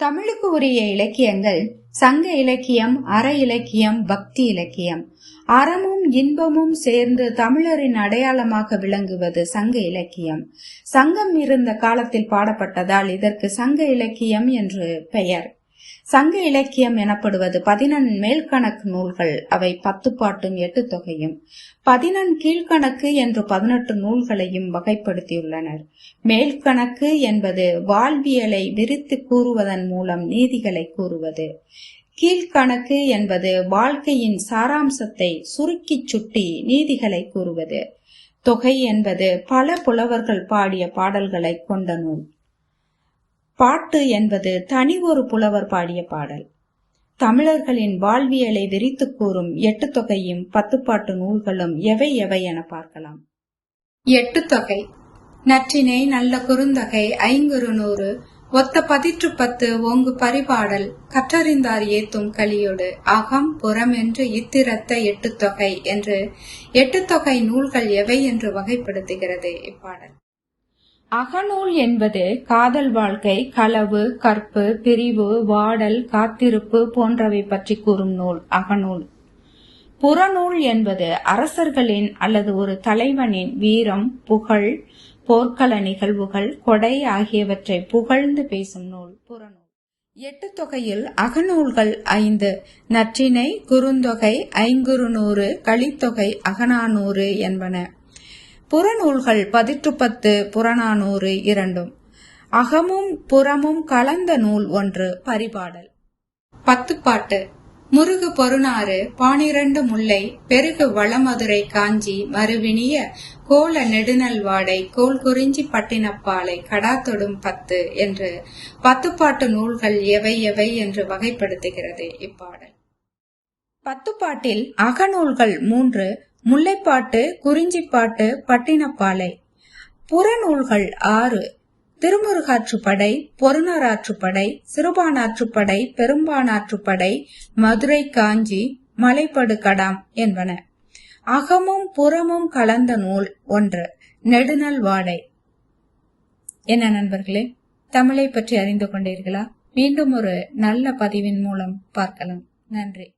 தமிழுக்கு உரிய இலக்கியங்கள் சங்க இலக்கியம் அற இலக்கியம் பக்தி இலக்கியம். அறமும் இன்பமும் சேர்ந்து தமிழரின் அடையாளமாக விளங்குவது சங்க இலக்கியம். சங்கம் இருந்த காலத்தில் பாடப்பட்டதால் இதற்கு சங்க இலக்கியம் என்று பெயர். சங்க இலக்கியம் எனப்படுவது பதினெண் மேல்கணக்கு நூல்கள். அவை பத்து பாட்டும் எட்டு தொகையும். பதினெண் கீழ்கணக்கு என்று பதினெட்டு நூல்களையும் வகைப்படுத்தியுள்ளனர். மேல்கணக்கு என்பது வாழ்வியலை விரித்து கூறுவதன் மூலம் நீதிகளை கூறுவது. கீழ்கணக்கு என்பது வாழ்க்கையின் சாராம்சத்தை சுருக்கிச் சுட்டி நீதிகளை கூறுவது. தொகை என்பது பல புலவர்கள் பாடிய பாடல்களை கொண்ட நூல். பாட்டு என்பது தனி ஒரு புலவர் பாடிய பாடல். தமிழர்களின் வாழ்வியலை விரித்து கூறும் எட்டு தொகையும் பத்துப்பாட்டு நூல்களும் எவை எவை என பார்க்கலாம். எட்டு தொகை. நற்றினை நல்ல குறுந்தகை ஐங்குறு நூறு ஒத்த பதிற்று பத்து ஓங்கு பரிபாடல் கற்றறிந்தார் ஏத்தும் கலியோடு அகம் புறம் என்று இத்திரத்த எட்டு தொகை என்று எட்டு தொகை நூல்கள் எவை என்று வகைப்படுத்துகிறது இப்பாடல். அகநூல் என்பது காதல் வாழ்க்கை களவு கற்பு பிரிவு வாடல் காத்திருப்பு போன்றவை பற்றி கூறும் நூல் அகநூல். புறநூல் என்பது அரசர்களின் அல்லது ஒரு தலைவனின் வீரம் புகழ் போர்க்கள நிகழ்வுகள் கொடை ஆகியவற்றை புகழ்ந்து பேசும் நூல் புறநூல். எட்டு தொகையில் அகநூல்கள் ஐந்து நற்றினை குறுந்தொகை ஐங்குறுநூறு கலித்தொகை அகநானூறு என்பன. புறநூல்கள் பதிற்று பத்து புறநானூறு இரண்டும். அகமும் புறமும் கலந்த நூல் ஒன்று பரிபாடல். பத்துப்பாட்டு முருகு பொருணாறு பானிரண்டு முல்லை பெருகு வளமதுரை காஞ்சி மறுவினிய கோல நெடுநல்வாடை கோல் குறிஞ்சி பட்டினப்பாலை கடாத்தொடும் பத்து என்று பத்துப்பாட்டு நூல்கள் எவை எவை என்று வகைப்படுத்துகிறது இப்பாடல். பத்துப்பாட்டில் அகநூல்கள் மூன்று முல்லைப்பாட்டு குறிஞ்சிப்பாட்டு பட்டினப்பாலை. புறநூல்கள் ஆறு. திருமுருகாற்றுப்படை பொருணராற்றுப்படை சிறுபானாற்றுப்படை பெரும்பானாற்றுப்படை மதுரை காஞ்சி மலைப்படு கடாம் என்பன. அகமும் புறமும் கலந்த நூல் ஒன்று நெடுநல் வாடை என்ன நண்பர்களே தமிழை பற்றி அறிந்து கொண்டீர்களா? மீண்டும் ஒரு நல்ல பதிவின் மூலம் பார்க்கலாம். நன்றி.